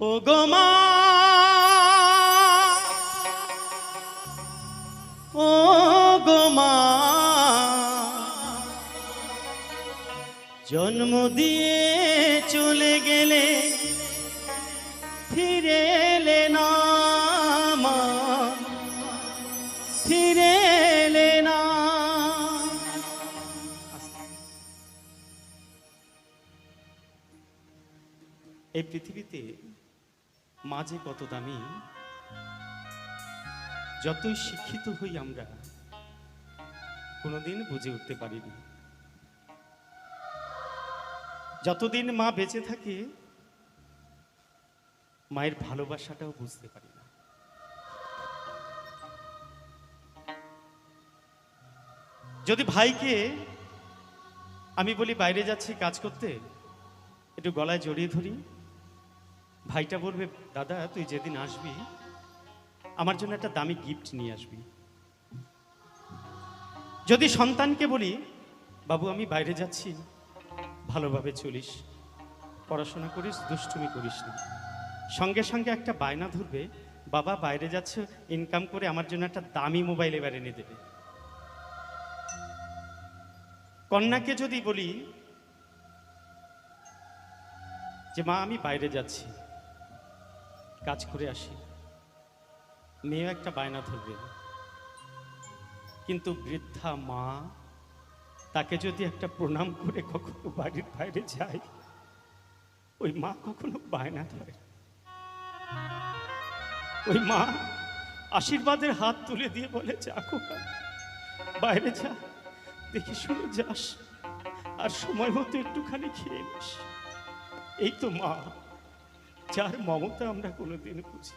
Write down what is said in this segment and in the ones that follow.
ও গো মা। ও গো মা। জন্ম দিয়ে চলে গেলে ফিরে এলে না মা। ফিরে এলে না। এই পৃথিবীতে মাঝে কত দামি, যতই শিক্ষিত হই আমরা, কোনোদিন বুঝে উঠতে পারিনি। যতদিন মা বেঁচে থাকে, মায়ের ভালোবাসাটাও বুঝতে পারি না। যদি ভাইকে আমি বলি, বাইরে যাচ্ছি কাজ করতে, একটু গলায় জড়িয়ে ধরি। ভাইটা বলবে, দাদা, তুই যেদিন আসবি, আমার জন্য একটা দামি গিফট নিয়ে আসবি। যদি সন্তানকে বলি, বাবু, আমি বাইরে যাচ্ছি, ভালোভাবে চলিস, পড়াশোনা করিস, দুষ্টুমি করিস না। সঙ্গে সঙ্গে একটা বায়না ধরবে, বাবা, বাইরে যাচ্ছে ইনকাম করে আমার জন্য একটা দামি মোবাইল এবার এনে দেবে। কন্যাকে যদি বলি, যে মা, আমি বাইরে যাচ্ছি। কাজ করে আসি। মেয়ে একটা বায়না ধরবে। কিন্তু বৃদ্ধা মা, তাকে যদি একটা প্রণাম করে কখনো বাড়ির বাইরে যায়, ওই মা কখনো বায়না ধরে। ওই মা আশীর্বাদের হাত তুলে দিয়ে বলে, যা বাইরে যা, দেখে শুনে যাস। আর সময় মতো একটুখানি খেয়ে নিস। এই তো মা। যার মমতা আমরা কোনোদিন বুঝি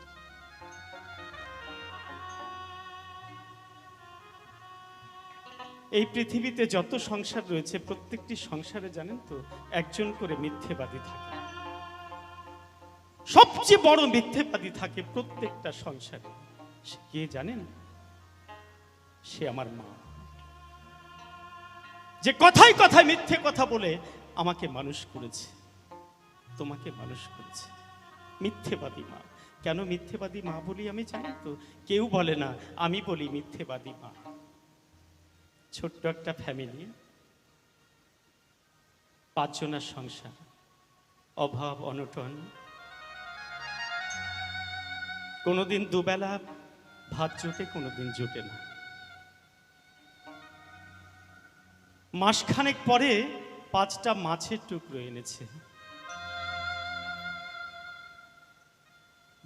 এই পৃথিবীতে যত সংসার রয়েছে, প্রত্যেকটি সংসারে জানেন তো, একজন করে মিথ্যেবাদী থাকে। সবচেয়ে বড় মিথ্যেবাদী থাকে প্রত্যেকটা সংসারে। সে কে জানেন? সে আমার মা। যে কথায় কথায় মিথ্যে কথা বলে আমাকে মানুষ করেছে, তোমাকে মানুষ করেছে। মিথ্যেবাদী মা। কেন মিথ্যেবাদী মা বলি আমি জানি তো? কেউ বলে না, আমি বলি মিথ্যেবাদী মা। ছোট্ট একটা ফ্যামিলি পাঁচজনের সংসার, অভাব, অনটন। কোনোদিন দুবেলা ভাত জোটে, কোনোদিন জোটে না। মাসখানেক পরে পাঁচটা মাছের টুকরো এনেছে।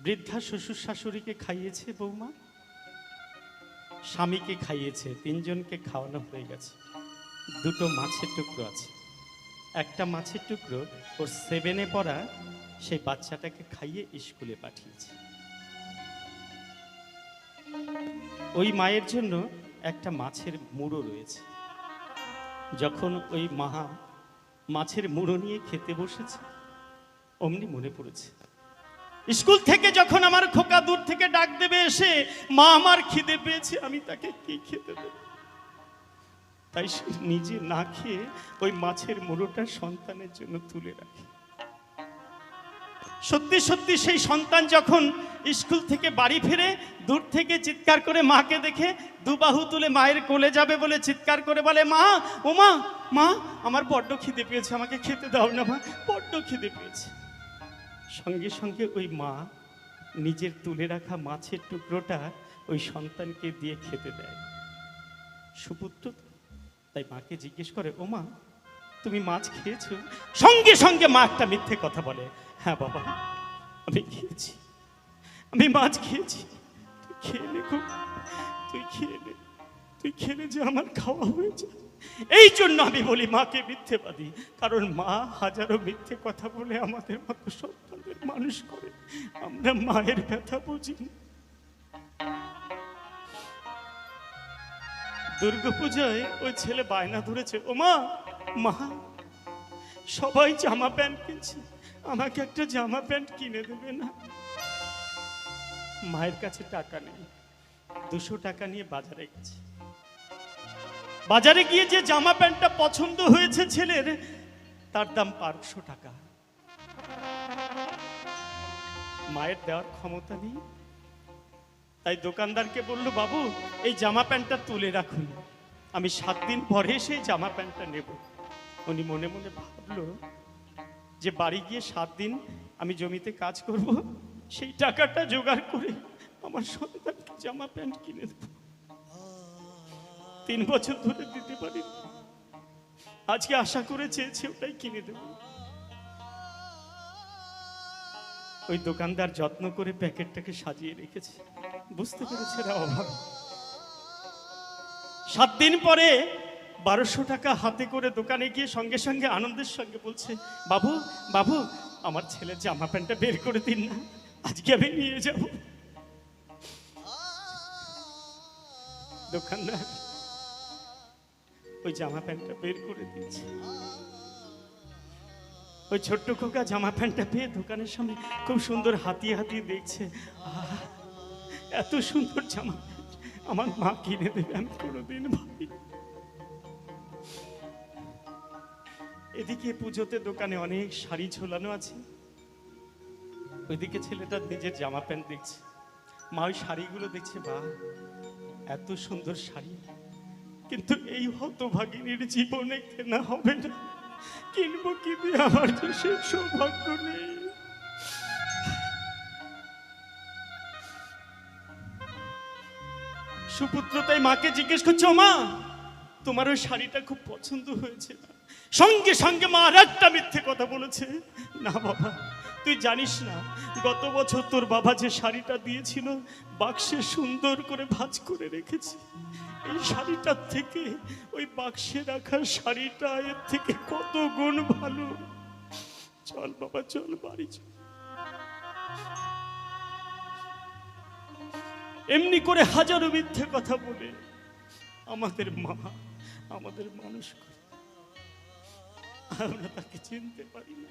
বৃদ্ধা শ্বশুর শাশুড়িকে খাইয়েছে বৌমা, স্বামীকে খাইয়েছে, তিনজনকে খাওয়ানো হয়ে গেছে। দুটো মাছের টুকরো আছে। একটা মাছের টুকরো ওর সেভেনে পড়া সেই বাচ্চাটাকে খাইয়ে স্কুলে পাঠিয়েছে। ওই মায়ের জন্য একটা মাছের মুড়ো রয়েছে। যখন ওই মাহা মাছের মুড়ো নিয়ে খেতে বসেছে, অমনি মনে পড়েছে। স্কুল থেকে যখন আমার খোকা দূর থেকে ডাক দেবে এসে, মা, আমার খিদে পেয়েছে, আমি তাকে কি খেতে দেব? তাই সে নিজে না খেয়ে ওই মাছের মুড়োটা সন্তানের জন্য তুলে রাখে। সত্যি সত্যি সেই সন্তান যখন স্কুল থেকে বাড়ি ফিরে, দূর থেকে চিৎকার করে মাকে দেখে, দুবাহু তুলে মায়ের কোলে যাবে বলে চিৎকার করে বলে, মা, ও মা মা, আমার বড্ড খিদে পেয়েছে, আমাকে খেতে দাও না মা, বড্ড খিদে পেয়েছে। সঙ্গে সঙ্গে ওই মা নিজের তুলে রাখা মাছের টুকরোটা ওই সন্তানকে দিয়ে খেতে দেয় সুপুত্র তাই মাকে জিজ্ঞেস করে, ও মা, তুমি মাছ খেয়েছো সঙ্গে সঙ্গে মা একটা মিথ্যে কথা বলে হ্যাঁ বাবা, আমি খেয়েছি, আমি মাছ খেয়েছি খেয়ে নে গো। তুই খেয়ে নে তুই খেলে যে আমার খাওয়া হয়ে যায়। এই জন্য আমি বলি, মাকে মিথ্যেবাদী। কারণ মা হাজারো মিথ্যে কথা বলে আমাদের মতো সন্তানদের মানুষ করে। আমরা মায়ের ব্যথা বুঝি দুর্গাপূজায় ওই ছেলে বায়না ধরেছে, ও মা মা, সবাই জামা প্যান্ট কিনছে। আমাকে একটা জামা প্যান্ট কিনে দেবে না? মায়ের কাছে টাকা নেই। দুশো টাকা নিয়ে বাজারে গেছে। বাজারে গিয়ে যে জামা প্যান্টটা পছন্দ হয়েছে ছেলের, তার দাম পাঁচশো টাকা। মায়ের দেওয়ার ক্ষমতা নেই। তাই দোকানদারকে বলল, বাবু, এই জামা প্যান্টটা তুলে রাখুন। আমি সাত দিন পরে সেই জামা প্যান্টটা নেব। উনি মনে মনে ভাবলো যে বাড়ি গিয়ে সাত দিন আমি জমিতে কাজ করব, সেই টাকাটা জোগাড় করে আমার সন্তানকে জামা প্যান্ট কিনে দেব। তিন বছর ধরে দিতে পারি আজকে আশা করে চেয়েছি ওটাই কিনে দেব। ওই দোকানদার যত্ন করে প্যাকেটটাকে সাজিয়ে রেখেছে। বুঝতে পেরেছে এরা অভাব। সাত দিন পরে বারোশো টাকা হাতে করে দোকানে গিয়ে সঙ্গে সঙ্গে আনন্দের সঙ্গে বলছে, বাবু বাবু, আমার ছেলের জামা প্যান্টটা বের করে দিন না, আজকে আমি নিয়ে যাব। দোকানদার ওই জামা প্যান্টটা বের করে দিয়েছে। ওই ছোট্ট খোকা জামা প্যান্টটা পেয়ে দোকানের সামনে খুব সুন্দর হাতিয়ে হাতিয়ে দেখছে এত সুন্দর জামা আমার মা কিনে দেবে আমি কোনোদিন ভাবি এদিকে পুজোতে দোকানে অনেক শাড়ি ঝোলানো আছে। ওইদিকে ছেলেটা নিজের জামা প্যান্ট দেখছে। মা ওই শাড়িগুলো দেখছে বা এত সুন্দর শাড়ি। কিন্তু এই হতভাগিনীর জীবনে কেনা হবে না। কিনবো কি দিয়ে? আমার তো সেই সৌভাগ্য নেই। সুপুত্র তাই মাকে জিজ্ঞেস করছ মা, তোমার ওই শাড়িটা খুব পছন্দ হয়েছে সঙ্গে সঙ্গে মা আর একটা মিথ্যে কথা বলেছে, না বাবা, তুই জানিস না, গত বছর তোর বাবা যে শাড়িটা দিয়েছিল, বাক্সে সুন্দর করে ভাঁজ করে রেখেছি। এই শাড়িটার থেকে, ওই বাক্সে রাখা শাড়িটা, এর থেকে কত গুণ ভালো। চল বাবা, চল বাড়ি চল। এমনি করে হাজারো মিথ্যে কথা বলে আমাদের মা, আমাদের মানুষ আমরা তাকে চিনতে পারি না।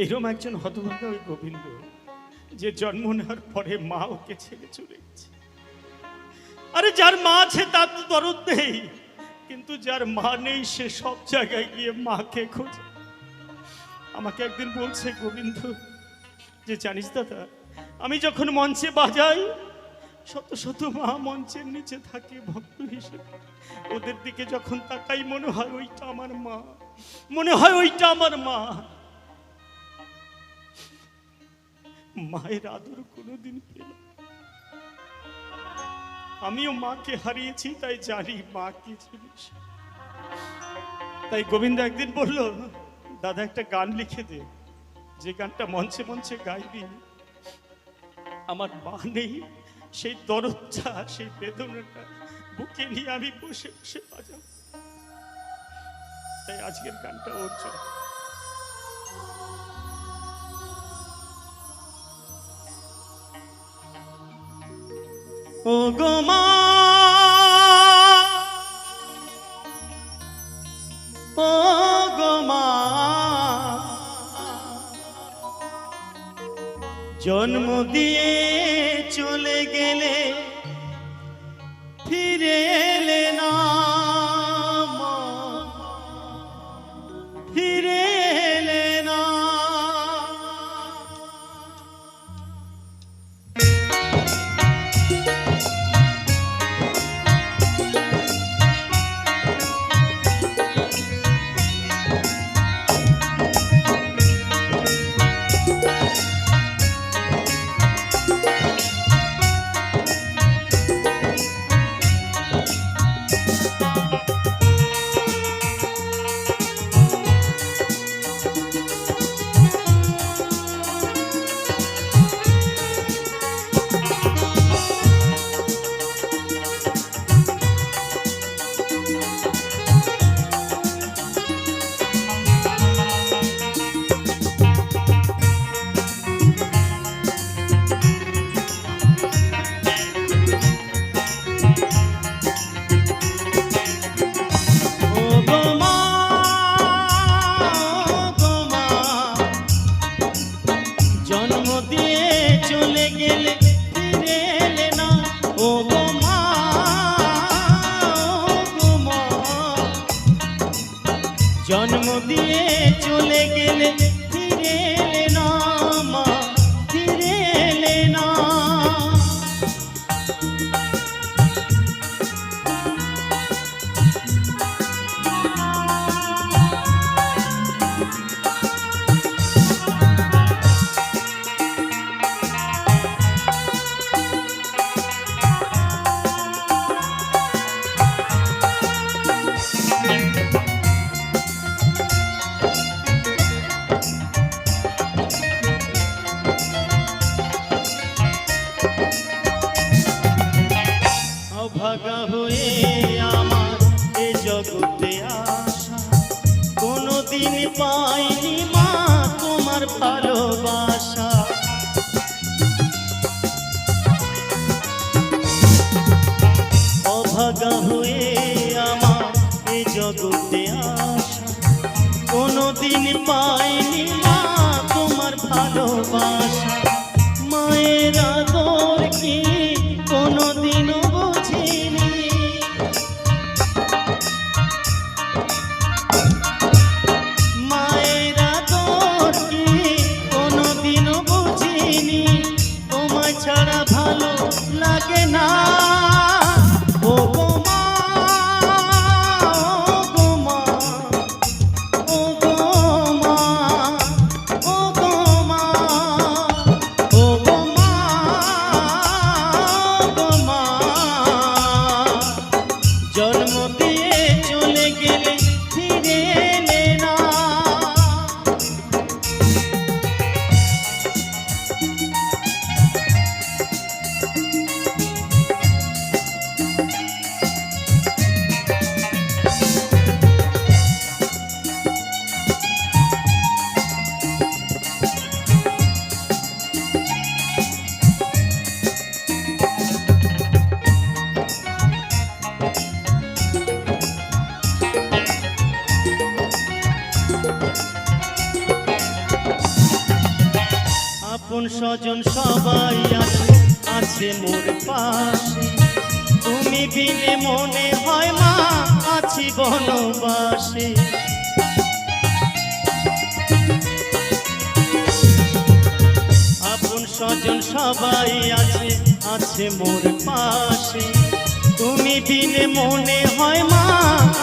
এইরকম একজন হতভাগা ওই গোবিন্দ যে জন্ম নেওয়ার পরে মা ওকে ছেড়ে চলে গেছে। আরে যার মা আছে তার তো দরদ নেই, কিন্তু যার মা নেই সে সব জায়গায় গিয়ে মাকে খোঁজে। আমাকে একদিন বলছে গোবিন্দ যে, জানিস দাদা, আমি যখন মঞ্চে বাজাই, শত শত মা মঞ্চের নিচে থাকে ভক্ত হিসেবে। ওদের দিকে যখন তাকাই মনে হয় ওইটা আমার মা, মনে হয় ওইটা আমার মা। মায়ের আদর কোনোদিন পেলাম না। আমিও মাকে হারিয়েছি, তাই জানি মা কি জিনিস। তাই গোবিন্দ একদিন বলল, দাদা, একটা গান লিখে দে। যে গানটা মঞ্চে মঞ্চে গাইবি, আমার মা নেই, সেই দরদটা, সেই বেদনাটা বুকে নিয়ে আমি বসে বসে বাজাব। তাই আজকের গানটা ওর জন্য। ও গো ও জন্ম দিয়ে অভাগা হয়ে আমার এ জগতে আসা। কোনোদিন পাইনি মা তোমার ভালোবাসা। মায়ের আদর কি কোনোদিনও বুঝিনি। মায়ের আদর কি কোনোদিনও বুঝিনি। তোমায় ছাড়া ভালো লাগে না। স্বজন সবাই আছে আছে মোর পাশে। তুমি বিনে মনে হয় মা, আছি বনবাসে। আপন স্বজন সবাই আছে আছে মোর পাশে। তুমি বিনে মনে হয় মা,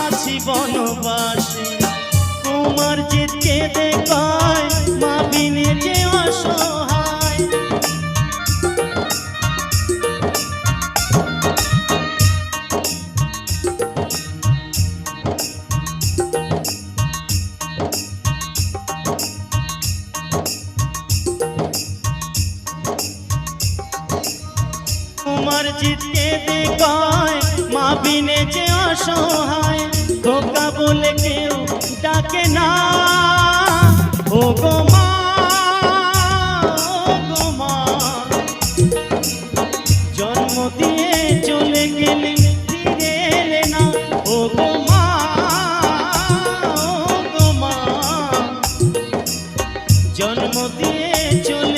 আছি বনবাসে। তোমার যে কেঁদে পায় মা তোমার জিতকে দে কয় মা বিনে যে অসহায় খোকা বলে কেউ ডাকে না। ও গো চলে গেলে না। জন্ম দিয়ে চলে